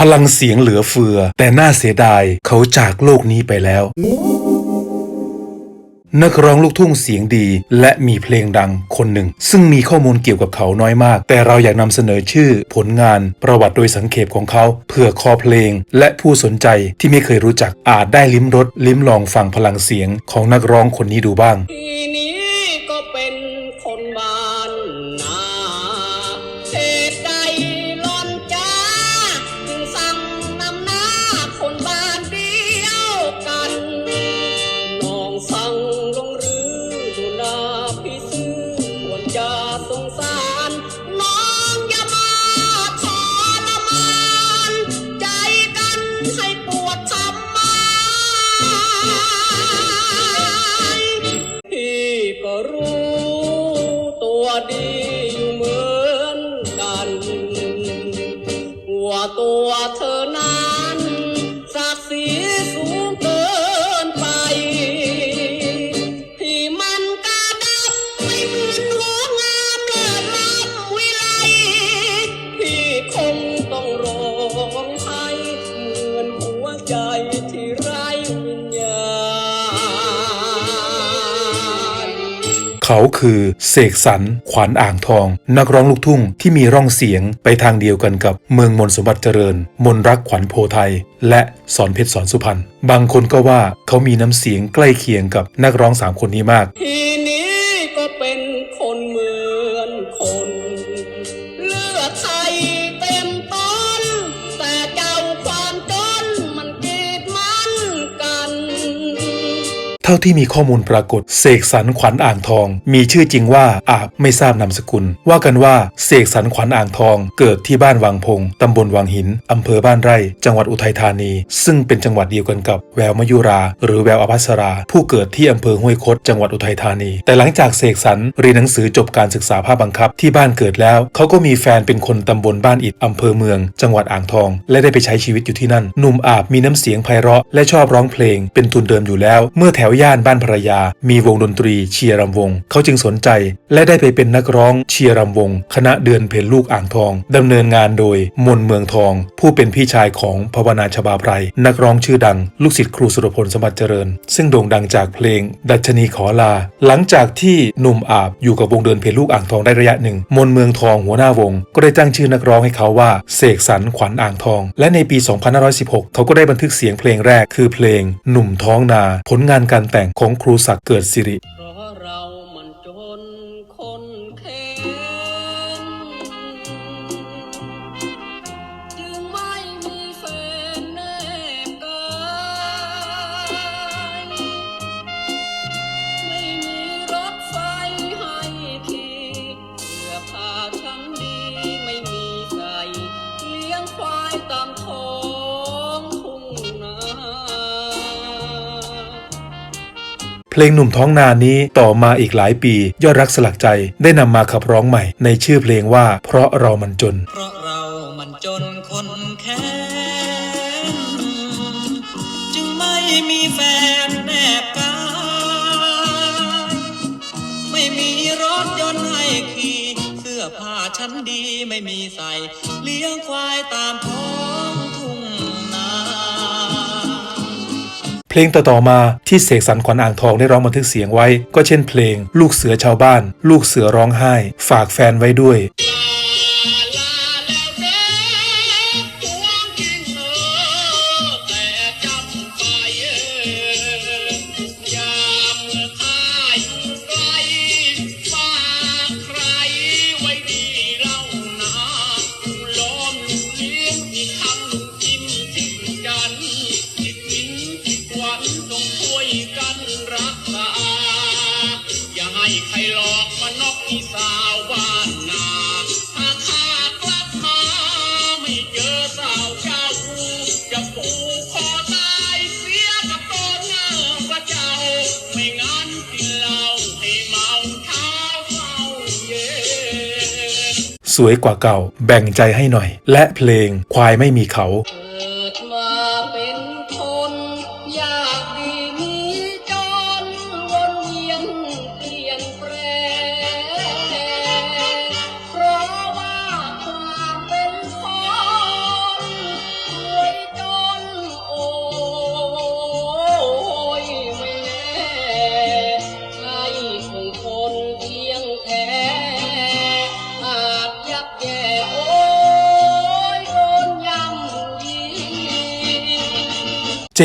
พลังเสียงเหลือเฟือ แต่น่าเสียดายเขาจากโลกนี้ไปแล้ว นักร้องลูกทุ่งเสียงดี และมีเพลงดังคนหนึ่ง ซึ่งมีข้อมูลเกี่ยวกับเขาน้อยมาก แต่เราอยากนำเสนอชื่อ ผลงาน ประวัติโดยสังเขปของเขาเพื่อคอเพลง และผู้สนใจที่ไม่เคยรู้จักอาจได้ลิ้มรสลิ้มลองฟังพลังเสียงของนักร้องคนนี้ดูบ้าง ตั เขาคือเสกสรรขวัญอ่างทอง นักร้องลูกทุ่งที่มีร่องเสียงไปทางเดียวกันกับเมืองมนสมบัติเจริญ มนรักขวัญโพไทย และสอนเพชรสอนสุพรรณบางคนก็ว่าเขามีน้ำเสียงใกล้เคียงกับนักร้องสามคนนี้มาก เท่าที่มีข้อมูลปรากฏเสกสรรขวัญอ่างทอง มีชื่อจริงว่าอาบไม่ทราบนามสกุล ว่ากันว่าเสกสรรขวัญอ่างทอง เกิดที่บ้านวังพงตำบลวังหินอำเภอบ้านไร่ จังหวัดอุทัยธานี ซึ่งเป็นจังหวัดเดียวกันกับแววมยุรา หรือแววอภัสรา ผู้เกิดที่อำเภอห้วยคดจังหวัดอุทัยธานี แต่หลังจากเสกสรรเรียนหนังสือจบการศึกษาภาคบังคับ ที่บ้านเกิดแล้ว เขาก็มีแฟนเป็นคนตำบลบ้านอิฐอำเภอเมือง จังหวัดอ่างทอง และได้ไปใช้ชีวิตอยู่ที่นั่นหนุ่มอาบมีน้ำเสียงไพเราะและชอบร้องเพลง เป็นทุนเดิมอยู่แล้ว เมื่อแถวย่านบ้านภรรยา มีวงดนตรีเชียร์รำวง เขาจึงสนใจ และได้ไปเป็นนักร้องเชียร์รำวง คณะเดือนเพ็ญลูกอ่างทองดำเนินงานโดยมนเมืองทอง ผู้เป็นพี่ชายของภาวนาชบาไพรนักร้องชื่อดัง ลูกศิษย์ครูสุรพลสมบัติเจริญ ซึ่งโด่งดังจากเพลง ดัชนีขอลา หลังจากที่หนุ่มอาบอยู่กับวงเดินเพลลูกอ่างทองได้ระยะหนึ่ง มนเมืองทองหัวหน้าวง ก็ได้ตั้งชื่อนักร้องให้เขาว่าเสกสรรขวัญอ่างทอง และในปี 2516 เขาก็ได้บันทึกเสียงเพลงแรกคือเพลงหนุ่มท้องนา ผลงานการแต่งของครูศักดิ์เกิดสิริเพรามันจนคนแค้นจึงไม่มีแฟนแนบกายไม่มีรถไฟให้ขี่เสื้องควายตามท้อ เพลงหนุ่มท้องนานี้ต่อมาอีกหลายปี ยอดรักสลักใจได้นำมาขับร้องใหม่ ในชื่อเพลงว่า เพราะเรามันจน เพราะเรามันจนคนแค้นจึงไม่มีแฟนแนบกายไม่มีรถยนต์ให้ขี่เสื้อผ้าชั้นดีไม่มีใส่ เลี้ยงควายตามท้อง ลงต่อๆมาที่เสกสรรขวัญอ่างทองได้ร้องบันทึกเสียงไว้ ก็เช่นเพลง ลูกเสือชาวบ้าน ลูกเสือร้องไห้ ฝากแฟนไว้ด้วย สวยกว่าเก่า แบ่งใจให้หน่อย และเพลงควายไม่มีเขา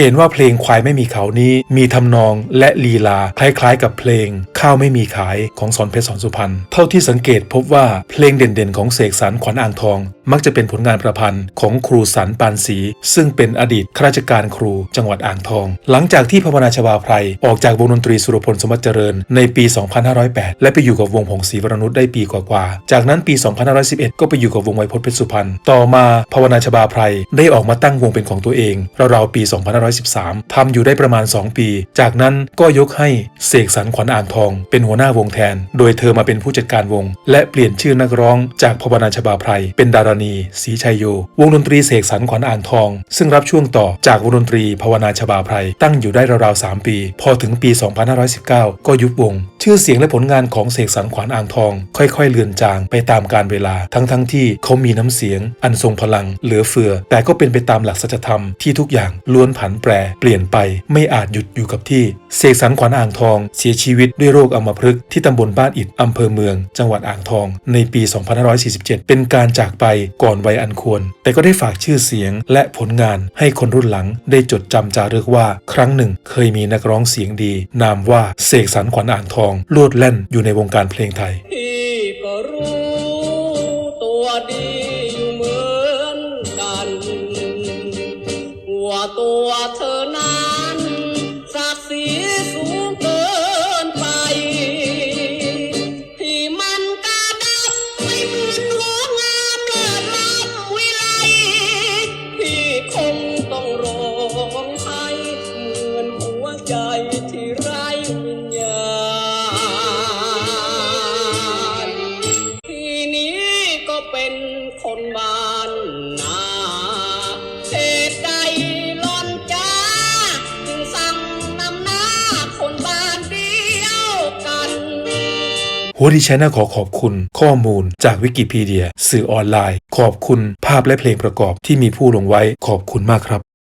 เห็นว่าเพลงควายไม่มีเขานี้ มีทำนองและลีลาคล้ายๆ กับเพลง ข้าวไม่มีขายของสอนเพชรสอนสุพรรณเท่าที่สังเกตพบว่าเพลงเด่นๆ ของเสกสรรขวัญอ่างทอง มักจะเป็นผลงานประพันธ์ของครูสันปานศรีซึ่งเป็นอดีตข้าราชการครูจังหวัดอ่างทอง หลังจากที่พระวนาชบาไพรออกจากวงดนตรีสุรพลสมบัติเจริญในปี 2508 และไปอยู่กับวงผงศรีวรนุชได้ปีกว่าๆ จากนั้นปี 2511 ก็ไปอยู่กับวงไวยพจน์เพชรสุพรรณ ต่อมาพวนาชบาไพรได้ออกมาตั้งวงเป็นของตัวเองราวๆปี 2513ทำอยู่ได้ประมาณ 2 ปี จากนั้นก็ยกให้เสกสรรขวัญอ่างทอง เป็นหัวหน้าวงแทน โดยเธอมาเป็นผู้จัดการวง และเปลี่ยนชื่อนักร้องจากพวนาชบาไพรเป็นดารณีศรีชัยโย วงดนตรีเสกสรรขวัญอ่างทอง ซึ่งรับช่วงต่อจากวงดนตรีภาวนาชบาไพรตั้งอยู่ได้ราวๆ 3 ปี พอถึงปี 2519 ก็ยุบวง ชื่อเสียงและผลงานของเสกสรรขวัญอ่างทอง ค่อยๆ เลือนจางไปตามกาลเวลา ทั้งๆที่เขามีน้ำเสียง อันทรงพลัง เหลือเฟือ แต่ก็เป็นไปตามหลักสัจธรรมที่ทุกอย่างล้วนผันแปรเปลี่ยนไปไม่อาจหยุดอยู่กับที่ เสกสรรขวัญอ่างทอง เสียชีวิตด้วยโรคอัมพฤกษ์ที่ตำบลบ้านอิฐอำเภอเมือง จังหวัดอ่างทอง ในปี 2547 เป็นการจากไปก่อนวัยอันควร แต่ก็ได้ฝากชื่อเสียงและผลงานให้คนรุ่นหลังได้จดจำจารึกว่า ครั้งหนึ่งเคยมีนักร้องเสียงดี นามว่าเสกสรรขวัญอ่างทองโลดแล่นอยู่ในวงการเพลงไทยพี่ก็รู้ หัวดิฉันขอขอบคุณข้อมูลจากวิกิพีเดีย สื่อออนไลน์ ขอบคุณภาพและเพลงประกอบที่มีผู้ลงไว้ขอบคุณมากครับ